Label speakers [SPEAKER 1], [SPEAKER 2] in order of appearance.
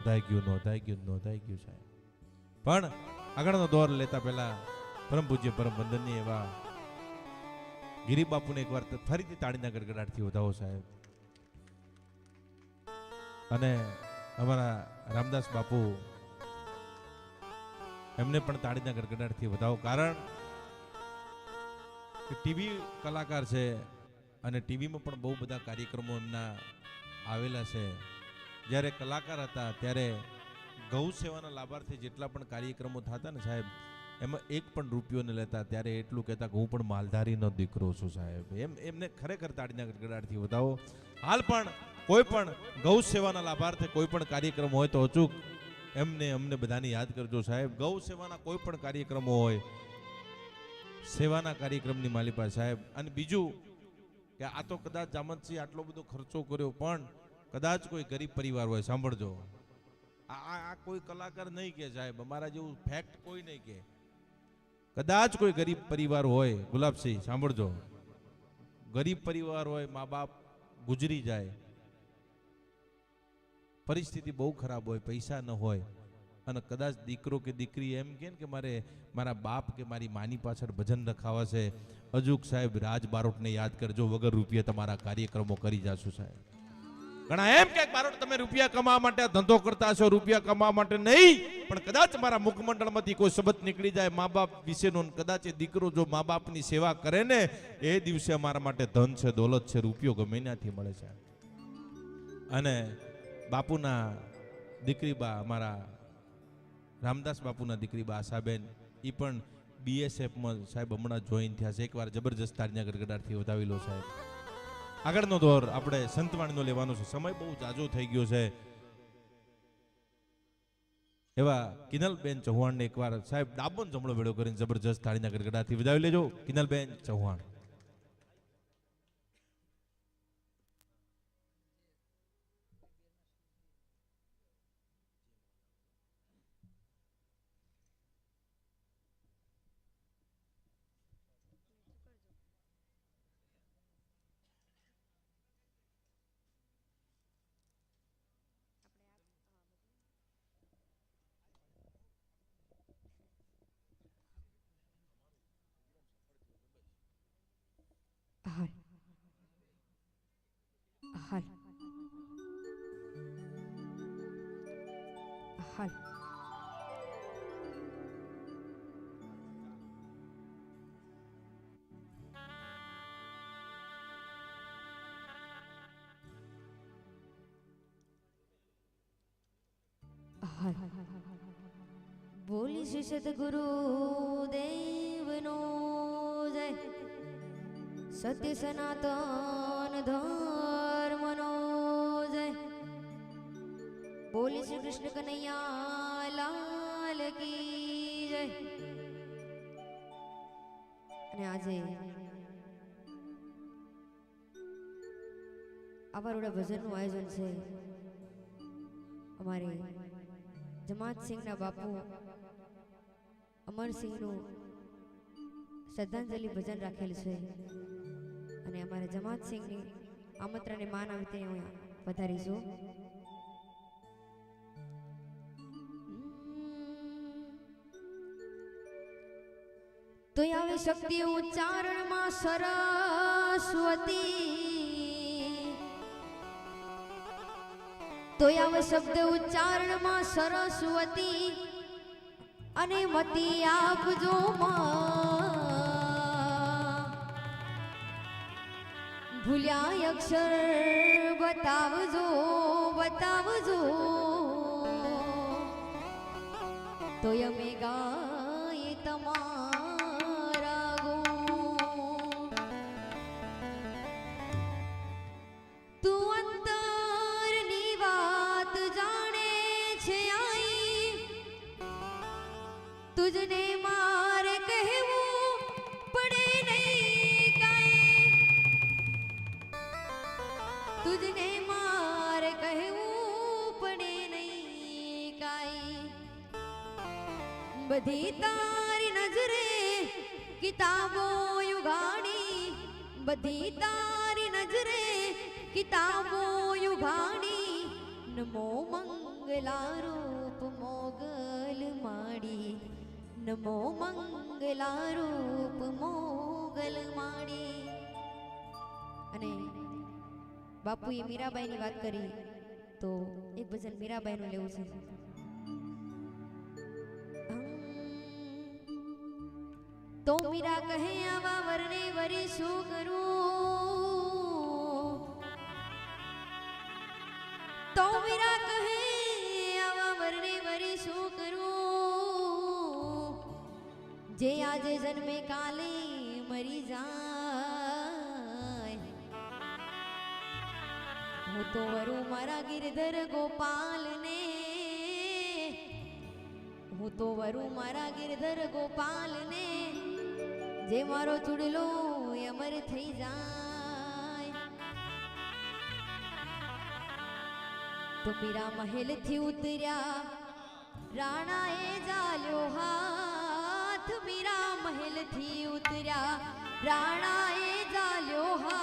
[SPEAKER 1] નોંધાઈ ગયું નોંધાઈ ગયું નોંધાઈ ગયું સાહેબ. પણ આગળનો દોર લેતા પહેલા પરમ પૂજ્ય પરમ વંદનીય એવા ગિરિબાપુને એકવાર ફરીથી તાળીના ગડગડાટથી વધાવો સાહેબ. અને અમારા રામદાસ બાપુ એમને પણ તાળીના ગડગડાટથી વધાવો. કારણ કે ટીવી કલાકાર છે અને ટીવીમાં પણ બહુ બધા કાર્યક્રમો એમના આવેલા છે. જ્યારે કલાકાર હતા, ત્યારે ગૌ સેવાના લાભાર્થી જેટલા પણ કાર્યક્રમો થતા ને સાહેબ, એમાં એક પણ રૂપિયો ન લેતા ત્યારે એટલું કહેતા કે હું પણ માલધારીનો દીકરો છું સાહેબ. એમ, એમને ખરેખર તાળીના ગડગડાટથી વધાવો હાલ પણ કોઈ પણ ગૌ સેવાના લાભાર્થે કોઈ પણ કાર્યક્રમ હોય તો અચૂક એમને, અમને બધાને યાદ કરજો સાહેબ. ગૌ સેવાના કોઈ પણ કાર્યક્રમો હોય, સેવાના કાર્યક્રમની માલિપા સાહેબ. અને બીજું કે આ તો કદાચ જામતસિંહ આટલો બધો ખર્ચો કર્યો, પણ કદાચ કોઈ ગરીબ પરિવાર હોય, સાંભળજો. આ, આ- કોઈ કલાકાર નહીં કે સાહેબ, અમારા જેવું ફેક્ટ કોઈ નહીં કે. કદાચ કોઈ ગરીબ પરિવાર હોય, ગુલાબસિંહ, સાંભળજો. ગરીબ પરિવાર હોય મા બાપ ગુજરી જાય. પરિસ્થિતિ બહુ ખરાબ હોય, પૈસા ન હોય. અને કદાચ દીકરો કે દીકરી એમ કે કે મારે, મારા બાપ કે મારી માની પાછળ ભજન રખાવા છે અજુક સાહેબ રાજ બારોટને યાદ કરજો, વગર રૂપિયા તમારા કાર્યક્રમો કરી જાશું સાહેબ. ઘણા એમ કે બારોટ તમે રૂપિયા કમાવા માટે ધંધો કરતા છો, રૂપિયા કમાવા માટે નહીં, પણ કદાચ મારા મુખમંડળમાંથી કોઈ શબ્દ નીકળી જાય મા બાપ વિશેનો કદાચ એ દીકરો જો મા બાપની સેવા કરે ને, એ દિવસે અમારા માટે ધન છે, દોલત છે, રૂપિયો ગમે ત્યાંથી મળે છે. અને બાપુના દીકરી બા, અમારા રામદાસ બાપુના દીકરી બા આશાબેન એ પણ બીએસએફમાં સાહેબ હમણાં જોઈન થયા છે. એકવાર જબરજસ્ત તારીના ગડગડાટથી વધાવી લો સાહેબ. આગળનો દોર આપણે સંતવાણીનો લેવાનો છે. સમય બહુ જાજો થઈ ગયો છે. એવા કિનલબેન ચૌહાણને એકવાર સાહેબ ડાબોન જમણો વેળો કરીને જબરજસ્ત તાળીના ગડગડાથી વધાવી લેજો. કિનલબેન ચૌહાણ
[SPEAKER 2] હાલ હાલ હાલ બોલી શ્રી સદગુરુ દેવનો જય. સત્ય સનાતન ધર્મનો બોલી શ્રી કૃષ્ણ કનૈયા, લાલ કી જય. અને આજે બરોડા ભજનનું આયોજન છે અમારે જમાતસિંહના બાપુ અમરસિંહનું શ્રદ્ધાંજલિ ભજન રાખેલ છે. અને અમારે જમાત સિંહની આમંત્રણને માન આવી તે હું વધારીશું. તો આવે શક્તિ ઉચ્ચારણમાં સરસ્વતી. તો આવે શબ્દ ઉચ્ચારણમાં સરસ્વતી. અને મતી આપજો ભૂલ્યા અક્ષર બતાવજો બતાવજો. તો અમે ગાય બધી તારી નજરે કિતાબો યુગાણી બધી તારી નજરે કિતાબો યુગાણી નમો મંગલ મંગલારૂપ મોગલ માડી. નમો મંગલારૂપ મોગલ માડી. અને બાપુએ મીરાબાઈની વાત કરી, તો એક ભજન મીરાબાઈનું લેવું છે. તો મીરા કહે, આવા વરણે વરી શું કરું? તો મીરા કહે, આવા વરણે વરી શું કરું? જે આજે જન્મે કાલે મરી જાય. હું તો વરું મારા ગિરધર ગોપાલને, હું તો વરું મારા ગિરધર ગોપાલને જે મારો ચૂડલો અમર થઈ જાય. તો પીરા મહેલથી ઉતર્યા, રાણાએ જાલ્યો હાથ. મીરા મહેલથી ઉતર્યા, રાણાએ જાલ્યો હાથ.